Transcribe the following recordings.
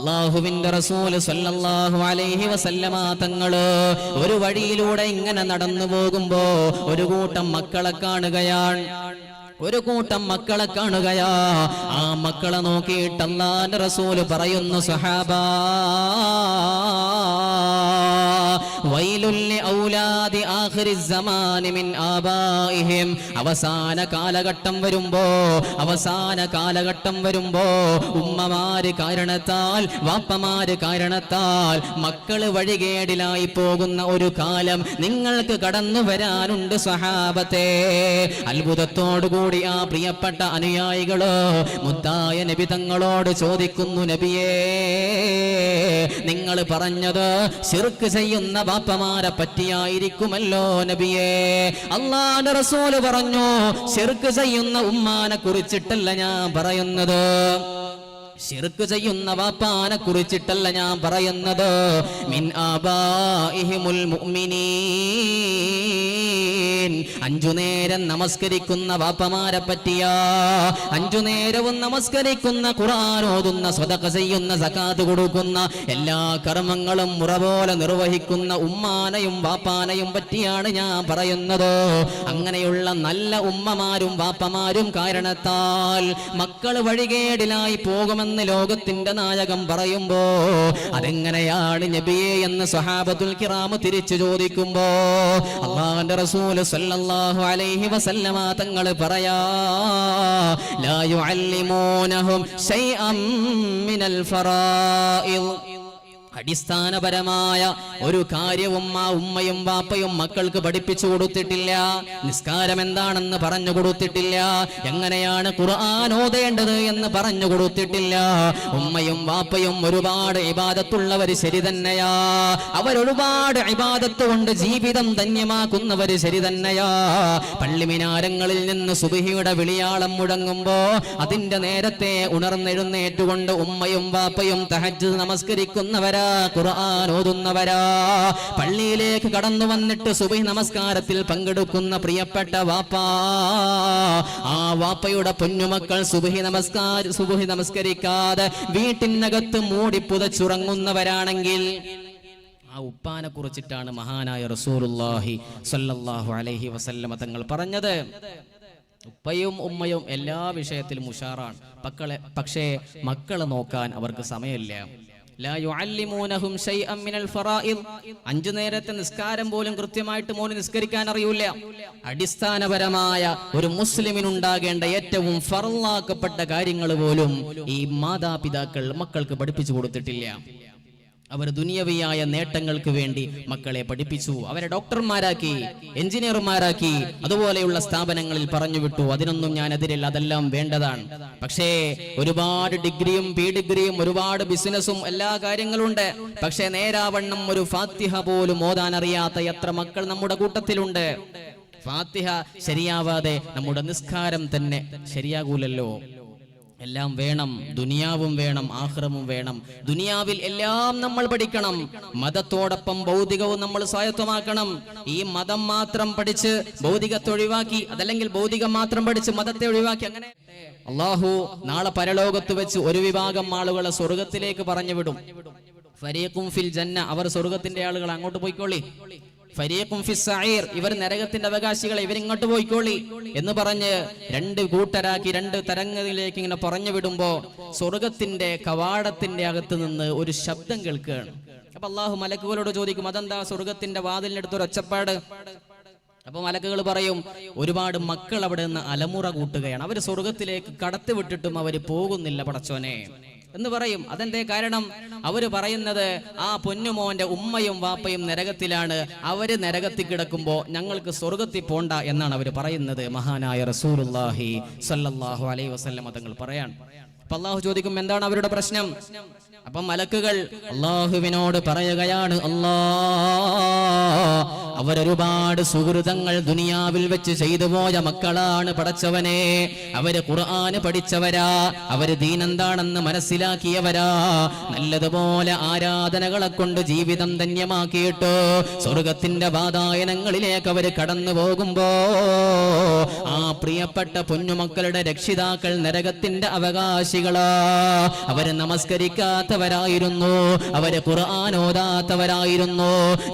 അള്ളാഹുവിന്റെ റസൂൽ സല്ലല്ലാഹു അലൈഹി വസല്ലമ തങ്ങൾ ഒരു വഴിയിലൂടെ ഇങ്ങനെ നടന്നു പോകുമ്പോ ഒരു കൂട്ടം മക്കളെ കാണുകയാണ്. ഒരു കൂട്ടം മക്കളെ കാണുകയാ. ആ മക്കളെ നോക്കിയിട്ട് റസൂൽ പറയുന്നു സഹാബ അവസാന കാലഘട്ടം വരുമ്പോ അവസാന കാലഘട്ടം വരുമ്പോ ഉമ്മമാര് കാരണത്താൽ വാപ്പമാര് കാരണത്താൽ മക്കൾ വഴികേടിലായി പോകുന്ന ഒരു കാലം നിങ്ങൾക്ക് കടന്നു വരാനുണ്ട് സഹാബത്തെ അത്ഭുതത്തോടുകൂടി ആ പ്രിയപ്പെട്ട അനുയായികളോ മുത്തായ നബി തങ്ങളോട് ചോദിക്കുന്നു നബിയേ നിങ്ങൾ പറഞ്ഞത് ശിർക്ക് ചെയ്യുന്ന ബാപ്പമാരെ പറ്റിയായിരിക്കുമല്ലോ നബിയേ. അള്ളാന്റെ റസൂൽ പറഞ്ഞു ശിർക്ക് ചെയ്യുന്ന ഉമ്മാനെ കുറിച്ചിട്ടല്ല ഞാൻ പറയുന്നത്. ശിർക്ക് ചെയ്യുന്ന വാപ്പാനെ കുറിച്ചിട്ടല്ല ഞാൻ പറയുന്നത്. മിൻ ആബാഇഹിമുൽ മുഅ്മിനീൻ. അഞ്ചു നേരം നമസ്കരിക്കുന്ന വാപ്പമാരെ പറ്റിയാ അഞ്ചു നേരവും നമസ്കരിക്കുന്ന ഖുർആൻ ഓതുന്ന സ്വതക ചെയ്യുന്ന സകാത്ത് കൊടുക്കുന്ന എല്ലാ കർമ്മങ്ങളും മുറ പോലെ നിർവഹിക്കുന്ന ഉമ്മാനയും വാപ്പാനയും പറ്റിയാണ് ഞാൻ പറയുന്നത്. അങ്ങനെയുള്ള നല്ല ഉമ്മമാരും വാപ്പമാരും കാരണത്താൽ മക്കൾ വഴികേടിലായി പോകുമെന്ന് ലോകത്തിന്റെ നായകം പറയുമ്പോ അതെങ്ങനെയാണ് നബിയെ എന്ന് സ്വഹാബത്തുൽ കിറാമ തിരിച്ചു ചോദിക്കുമ്പോ അള്ളാഹുന്റെ റസൂൽ സല്ലല്ലാഹു അലൈഹി വസല്ലമ തങ്ങൾ പറയാ ലാ യുഅല്ലിമൂനഹും ശൈഅം മിനൽ അടിസ്ഥാനപരമായ ഒരു കാര്യവും ആ ഉമ്മയും വാപ്പയും മക്കൾക്ക് പഠിപ്പിച്ചു കൊടുത്തിട്ടില്ല. നിസ്കാരം എന്താണെന്ന് പറഞ്ഞു കൊടുത്തിട്ടില്ല. എങ്ങനെയാണ് ഖുർആൻ ഓതേണ്ടത് എന്ന് പറഞ്ഞു കൊടുത്തിട്ടില്ല. ഉമ്മയും വാപ്പയും ഒരുപാട് ഇബാദത്തുള്ളവർ ശരി തന്നെയാ. അവരൊരുപാട് ഇബാദത്ത് കൊണ്ട് ജീവിതം ധന്യമാക്കുന്നവർ ശരി തന്നെയാ. പള്ളിമിനാരങ്ങളിൽ നിന്ന് സുബിഹിയുടെ വിളിയാളം മുഴങ്ങുമ്പോ അതിന്റെ നേരത്തെ ഉണർന്നെഴുന്നേറ്റുകൊണ്ട് ഉമ്മയും വാപ്പയും തഹജ് നമസ്കരിക്കുന്നവരാ. ഖുർആൻ ഓതുന്നവരാ. പള്ളിയിലേക്ക് കടന്നു വന്നിട്ട് സുബഹി നമസ്കാരത്തിൽ പങ്കെടുക്കുന്ന പ്രിയപ്പെട്ട വാപ്പ. ആ വാപ്പയുടെ പൊന്നുമക്കൾ സുബഹി നമസ്കാര സുബഹി നമസ്കരിക്കാതെ വീട്ടിനകത്ത് മൂടി പുതച്ചുറങ്ങുന്നവരാണെങ്കിൽ ആ ഉപ്പാനെ കുറിച്ചിട്ടാണ് മഹാനായ റസൂലുള്ളാഹി സ്വല്ലല്ലാഹു അലൈഹി വസല്ലമ തങ്ങൾ പറഞ്ഞത്. ഉപ്പയും ഉമ്മയും എല്ലാ വിഷയത്തിലും ഉഷാറാണ്. മക്കളെ പക്ഷേ മക്കളെ നോക്കാൻ അവർക്ക് സമയമില്ല. അഞ്ചു നേരത്തെ നിസ്കാരം പോലും കൃത്യമായിട്ട് മോന് നിസ്കരിക്കാൻ അറിയൂല അടിസ്ഥാനപരമായ ഒരു മുസ്ലിമിനുണ്ടാകേണ്ട ഏറ്റവും ഫറലാക്കപ്പെട്ട കാര്യങ്ങൾ പോലും ഈ മാതാപിതാക്കൾ മക്കൾക്ക് പഠിപ്പിച്ചു കൊടുത്തിട്ടില്ല. അവർ ദുനിയവിയായ നേട്ടങ്ങൾക്ക് വേണ്ടി മക്കളെ പഠിപ്പിച്ചു. അവരെ ഡോക്ടർമാരാക്കി എഞ്ചിനീയർമാരാക്കി അതുപോലെയുള്ള സ്ഥാപനങ്ങളിൽ പറഞ്ഞു വിട്ടു അതിനൊന്നും ഞാൻ എതിരില്ല അതെല്ലാം വേണ്ടതാണ്. പക്ഷേ ഒരുപാട് ഡിഗ്രിയും പി ഡിഗ്രിയും ഒരുപാട് ബിസിനസ്സും എല്ലാ കാര്യങ്ങളും ഉണ്ട് പക്ഷേ നേരാവണ്ണം ഒരു ഫാത്തിഹ പോലും ഓതാൻ അറിയാത്ത എത്ര മക്കൾ നമ്മുടെ കൂട്ടത്തിലുണ്ട്. ഫാത്തിഹ ശരിയാവാതെ നമ്മുടെ നിസ്കാരം തന്നെ ശരിയാകൂലല്ലോ. എല്ലാം വേണം ദുനിയാവും വേണം ആഹ്റമും വേണം. ദുനിയാവിൽ എല്ലാം നമ്മൾ പഠിക്കണം. മതത്തോടൊപ്പം ഭൗതികവും നമ്മൾ സ്വായത്തമാക്കണം. ഈ മതം മാത്രം പഠിച്ച് ഭൗതികത്തെ ഒഴിവാക്കി അതല്ലെങ്കിൽ ഭൗതികം മാത്രം പഠിച്ച് മതത്തെ ഒഴിവാക്കി അങ്ങനെ അള്ളാഹു നാളെ പരലോകത്ത് വെച്ച് ഒരു വിഭാഗം ആളുകളെ സ്വർഗത്തിലേക്ക് പറഞ്ഞു വിടും ഫരീഖും ഫിൽ ജന്ന അവർ സ്വർഗത്തിന്റെ ആളുകൾ അങ്ങോട്ട് പോയിക്കോളി. ഫരീഖും ഫിസ്സഈർ ഇവർ നരകത്തിന്റെ അവകാശികളെ ഇവരിങ്ങോട്ട് പോയിക്കോളി എന്ന് പറഞ്ഞ് രണ്ട് കൂട്ടരാക്കി രണ്ട് തരംഗത്തിലേക്ക് ഇങ്ങനെ പറഞ്ഞു വിടുമ്പോ സ്വർഗത്തിന്റെ കവാടത്തിന്റെ അകത്ത് നിന്ന് ഒരു ശബ്ദം കേൾക്കുകയാണ്. അപ്പൊ അള്ളാഹു മലക്കുകളോട് ചോദിക്കും അതെന്താ സ്വർഗത്തിന്റെ വാതിലിനടുത്ത് ഒരു ഒച്ചപ്പാട്? അപ്പൊ മലക്കുകൾ പറയും ഒരുപാട് മക്കൾ അവിടെ നിന്ന് അലമുറ കൂട്ടുകയാണ്. അവർ സ്വർഗത്തിലേക്ക് കടത്തി അവർ അവർ പോകുന്നില്ല പടച്ചോനെ. എന്ന് പറയും. അതെന്തേ കാരണം? അവർ പറയുന്നത് ആ പൊന്നുമോന്റെ ഉമ്മയും വാപ്പയും നരകത്തിലാണ്. അവർ നരകത്തിൽ കിടക്കുമ്പോ ഞങ്ങൾക്ക് സ്വർഗത്തിൽ പോണ്ട എന്നാണ് അവർ പറയുന്നത്. മഹാനായ റസൂലുള്ളാഹി സല്ലാഹു അലൈ വസ്ലം തങ്ങൾ പറയാൻ. അപ്പൊ അള്ളാഹു ചോദിക്കും എന്താണ് അവരുടെ പ്രശ്നം? അപ്പം മലക്കുകൾ അള്ളാഹുവിനോട് പറയുകയാണ് അല്ലാ അവരൊരുപാട് സുഹൃതങ്ങൾ ദുനിയാവിൽ വെച്ച് ചെയ്തു പോയ മക്കളാണ് പടച്ചവനെ. അവർ ഖുർആന് പഠിച്ചവരാ അവർ ദീനെന്താണെന്ന് മനസ്സിലാക്കിയവരാ. നല്ലതുപോലെ ആരാധനകളെ കൊണ്ട് ജീവിതം ധന്യമാക്കിയിട്ട് സ്വർഗത്തിന്റെ വാതായനങ്ങളിലേക്ക് അവർ കടന്നു പോകുമ്പോ ആ പ്രിയപ്പെട്ട പൊന്നുമക്കളുടെ രക്ഷിതാക്കൾ നരകത്തിന്റെ അവകാശികളാ. അവർ അവർ നമസ്കരിക്കാത്തവരായിരുന്നു അവർ ഖുർആൻ ഓതാത്തവരായിരുന്നു.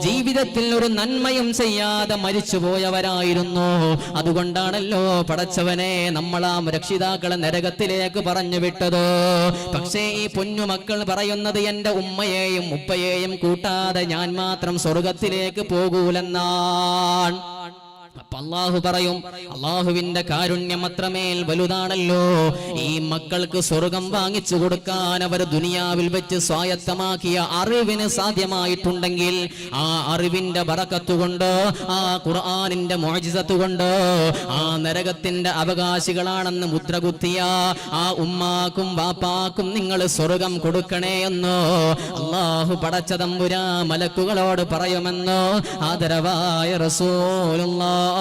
ജീവിതത്തിൽ ഒരു നന്മയും ചെയ്യാതെ മരിച്ചുപോയവരായിരുന്നു. അതുകൊണ്ടാണല്ലോ പടച്ചവനെ നമ്മളാം രക്ഷിതാക്കളെ നരകത്തിലേക്ക് പറഞ്ഞു വിട്ടത്. പക്ഷേ ഈ പൊന്നുമക്കൾ പറയുന്നത് എന്റെ ഉമ്മയെയും ഉപ്പയെയും കൂട്ടാതെ ഞാൻ മാത്രം സ്വർഗത്തിലേക്ക് പോകൂലെന്നാണ്. അപ്പൊ അള്ളാഹു പറയും അള്ളാഹുവിന്റെ കാരുണ്യം അത്രമേൽ വലുതാണല്ലോ. ഈ മക്കൾക്ക് സ്വർഗം വാങ്ങിച്ചു കൊടുക്കാൻ അവർ ദുനിയാവിൽ വെച്ച് സ്വായത്തമാക്കിയ അറിവിന് സാധ്യമായിട്ടുണ്ടെങ്കിൽ ആ അറിവിന്റെ വറക്കത്തുകൊണ്ട് ആ ഖുർആാനിന്റെ മോചിതത്തുകൊണ്ട് ആ നരകത്തിന്റെ അവകാശികളാണെന്ന് മുദ്രകുത്തിയ ആ ഉമ്മാക്കും വാപ്പാക്കും നിങ്ങൾ സ്വർഗം കൊടുക്കണേ എന്നോ അള്ളാഹു പടച്ചതമ്പുരാ മലക്കുകളോട് പറയുമെന്നോ ആദരവായ റസൂലുള്ള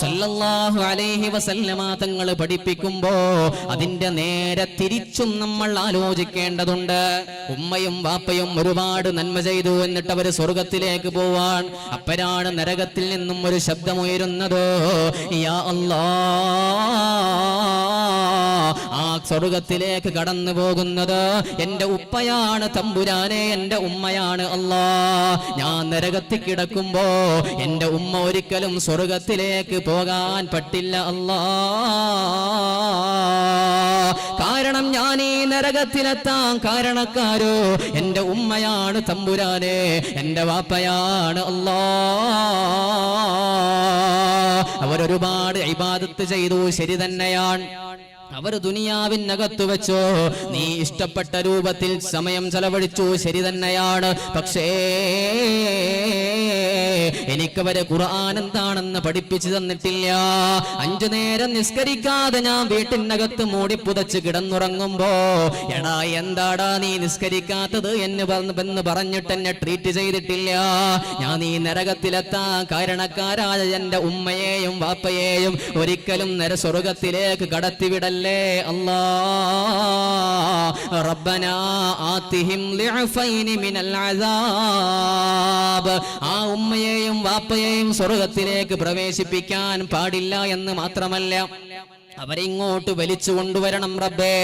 സല്ലല്ലാഹു അലൈഹി വസല്ലമ തങ്ങൾ പഠിപ്പിക്കുമ്പോ അതിന്റെ നേരെ തിരിച്ചും നമ്മൾ ആലോചിക്കേണ്ടതുണ്ട്. ഉമ്മയും വാപ്പയും ഒരുപാട് നന്മ ചെയ്തു എന്നിട്ട് അവർ സ്വർഗത്തിലേക്ക് പോവാൻ അപ്പരാണ് നരകത്തിൽ നിന്നും ഒരു ശബ്ദമുയരുന്നത്. യാ ആ സ്വർഗത്തിലേക്ക് കടന്നു പോകുന്നത് എന്റെ ഉപ്പയാണ് തമ്പുരാനെ എന്റെ ഉമ്മയാണ് അല്ലാ. ഞാൻ നരകത്തിൽ കിടക്കുമ്പോ എന്റെ ഉമ്മ ഒരിക്കലും സ്വർഗത്തിലേക്ക് പോകാൻ പറ്റില്ല അല്ലാ. കാരണം ഞാൻ ഈ നരകത്തിലെത്താൻ കാരണക്കാരോ? എന്റെ ഉമ്മയാണ് തമ്പുരാനെ എന്റെ വാപ്പയാണ് അല്ലാ. അവരൊരുപാട് ഇബാദത്ത് ചെയ്തു ശരി തന്നെയാണ്. അവർ ദുനിയാവിനകത്തു വെച്ചോ. നീ ഇഷ്ടപ്പെട്ട രൂപത്തിൽ സമയം ചെലവഴിച്ചു ശരി തന്നെയാണ്. പക്ഷേ എനിക്കവരെ ഖുർആൻ എന്താണെന്ന് പഠിപ്പിച്ചു തന്നിട്ടില്ല. അഞ്ചു നേരം നിസ്കരിക്കാതെ ഞാൻ വീട്ടിനകത്ത് മൂടി പുതച്ച് കിടന്നുറങ്ങുമ്പോ എടാ എന്താടാ നീ നിസ്കരിക്കാത്തത് എന്ന് പറഞ്ഞ് എന്ന് പറഞ്ഞിട്ട് എന്നെ ട്രീറ്റ് ചെയ്തിട്ടില്ല. ഞാൻ നീ നരകത്തിലെത്താൻ കാരണക്കാരായ എന്റെ ഉമ്മയെയും വാപ്പയെയും ഒരിക്കലും നരസ്വർഗത്തിലേക്ക് കടത്തിവിടല്ലേ. അല്ലാ? റബ്ബനാ ആതിഹിം ളിഅഫൈനി മിനൽ അസാബ്. ആ ഉമ്മയെയും വാപ്പയെയും സ്വർഗത്തിലേക്ക് പ്രവേശിപ്പിക്കാൻ പാടില്ല എന്ന് മാത്രമല്ല അവരിങ്ങോട്ട് വലിച്ചു കൊണ്ടുവരണം റബ്ബേ.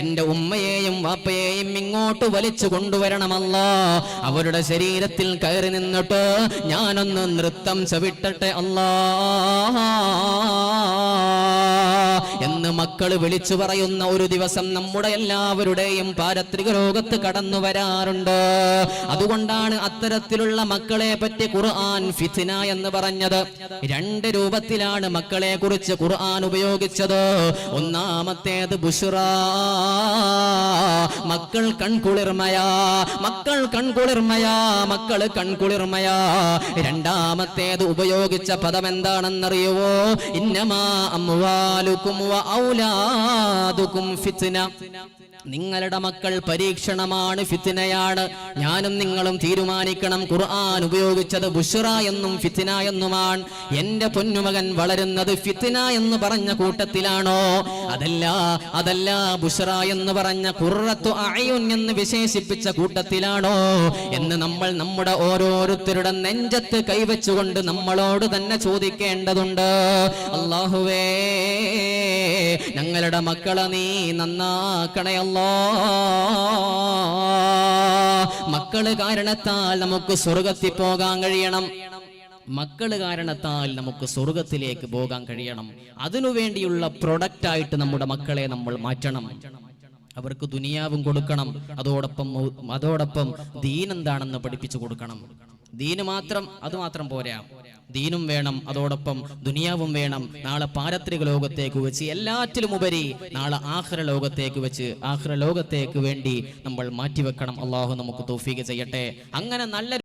എന്റെ ഉമ്മയെയും വാപ്പയെയും ഇങ്ങോട്ട് വലിച്ചു കൊണ്ടുവരണമല്ല അവരുടെ ശരീരത്തിൽ കയറി നിന്നിട്ട് ഞാനൊന്ന് നൃത്തം ചവിട്ടട്ടെ അല്ലാ. എന്ന് മക്കൾ വിളിച്ചു പറയുന്ന ഒരു ദിവസം നമ്മുടെ എല്ലാവരുടെയും പാരത്രിക ലോകത്ത് കടന്നു വരാറുണ്ട്. അതുകൊണ്ടാണ് അത്തരത്തിലുള്ള മക്കളെ പറ്റി ഖുർആൻ ഫിത്തിന എന്ന് പറഞ്ഞത്. രണ്ട് രൂപത്തിലാണ് മക്കളെ കുറിച്ച് ഖുർആൻ ഉപയോഗിച്ചത്. ഒന്നാമത്തേത് ബുഷറ. മക്കൾ കൺകുളിർമയാ. മക്കൾ കൺകുളിർമയാ. മക്കൾ കൺകുളിർമയാ. രണ്ടാമത്തേത് ഉപയോഗിച്ച പദം എന്താണെന്നറിയുവോ? ഇന്നമാ അമ്വാലുക്കും ഔലാദുക്കും ഫിത്ന. നിങ്ങളുടെ മക്കൾ പരീക്ഷണമാണ് ഫിത്തിനയാണ്. ഞാനും നിങ്ങളും തീരുമാനിക്കണം. ഖുർആൻ ഉപയോഗിച്ചത് ബുഷറ എന്നും ഫിത്തിന എന്നുമാണ്. എന്റെ പൊന്നുമകൻ വളരുന്നത് ഫിത്തിന എന്ന് പറഞ്ഞ കൂട്ടത്തിലാണോ? അതല്ല അതല്ല ബുഷറ എന്ന് പറഞ്ഞ കുറത്തു അയുൻ എന്ന് വിശേഷിപ്പിച്ച കൂട്ടത്തിലാണോ? എന്ന് നമ്മൾ നമ്മുടെ ഓരോരുത്തരുടെ നെഞ്ചത്ത് കൈവച്ചുകൊണ്ട് നമ്മളോട് തന്നെ ചോദിക്കേണ്ടതുണ്ട്. അള്ളാഹുവേ ഞങ്ങളുടെ മക്കളെ നീ മക്കൾ കാരണത്താൽ നമുക്ക് സ്വർഗത്തിൽ പോകാൻ കഴിയണം. മക്കൾ കാരണത്താൽ നമുക്ക് സ്വർഗത്തിലേക്ക് പോകാൻ കഴിയണം. അതിനുവേണ്ടിയുള്ള പ്രൊഡക്റ്റ് ആയിട്ട് നമ്മുടെ മക്കളെ നമ്മൾ മാറ്റണം. അവർക്ക് ദുനിയാവും കൊടുക്കണം. അതോടൊപ്പം അതോടൊപ്പം ദീൻ എന്താണെന്ന് പഠിപ്പിച്ചു കൊടുക്കണം. ദീന് മാത്രം അത് മാത്രം പോരാ. ദീനും വേണം അതോടൊപ്പം ദുനിയാവും വേണം. നാളെ പാരത്രിക ലോകത്തേക്ക് വെച്ച് എല്ലാറ്റിലും ഉപരി നാളെ ആഹ്ര ലോകത്തേക്ക് വെച്ച് ആഹ്ര ലോകത്തേക്ക് വേണ്ടി നമ്മൾ മാറ്റിവെക്കണം. അള്ളാഹു നമുക്ക് തോഫീക ചെയ്യട്ടെ. അങ്ങനെ നല്ല